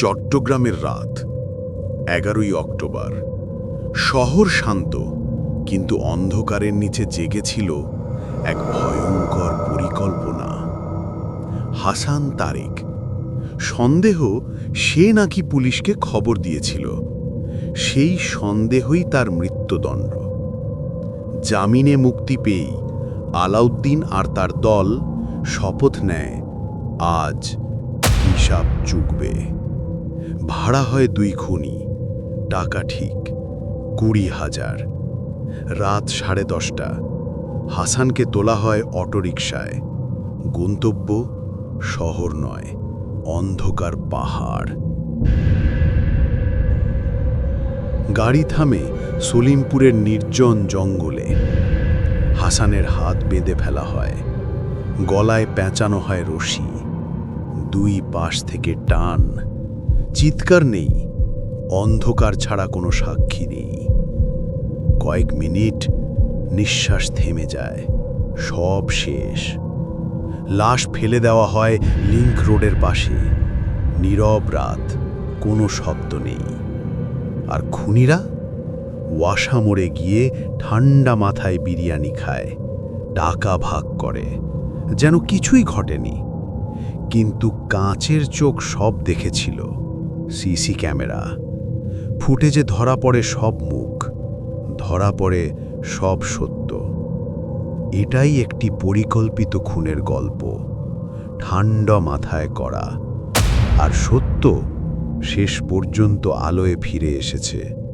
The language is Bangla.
চট্টগ্রামের রাত, এগারোই অক্টোবর। শহর শান্ত, কিন্তু অন্ধকারের নিচে জেগেছিল এক ভয়ঙ্কর পরিকল্পনা। হাসান তারেক, সন্দেহ সে নাকি পুলিশকে খবর দিয়েছিল। সেই সন্দেহই তার মৃত্যুদণ্ড। জামিনে মুক্তি পেয়েই আলাউদ্দিন আর তার দল শপথ নেয়, আজ হিসাব চুকবে। ভাড়া হয় দুই খুনি। টাকা ঠিক, কুড়ি হাজার। রাত সাড়ে দশটা। হাসানকে তোলা হয় অটোরিকশায়। গন্তব্য শহর নয়, অন্ধকার পাহাড়। গাড়ি থামে সলিমপুরের নির্জন জঙ্গলে। হাসানের হাত বেঁধে ফেলা হয়। গলায় পেঁচানো হয় রশি। দুই পাশ থেকে টান। চিৎকার নেই, অন্ধকার ছাড়া কোনো সাক্ষী নেই। কয়েক মিনিট নিঃশ্বাস থেমে যায়, সব শেষ। লাশ ফেলে দেওয়া হয় লিঙ্ক রোডের পাশে। নীরব রাত, কোনো শব্দ নেই। আর খুনিরা? ওয়াসা মোড়ে গিয়ে ঠান্ডা মাথায় বিরিয়ানি খায় টাকা ভাগ করে। যেন কিছুই ঘটেনি। কিন্তু কাঁচের চোখ সব দেখেছিল। CC camera. ফুটেজে ধরা পড়ে সব মুখ, ধরা পড়ে সব সত্য। এটাই একটি পরিকল্পিত খুনের গল্প, ঠান্ডা মাথায় করা। আর সত্য শেষ পর্যন্ত আলোয় ফিরে এসেছে।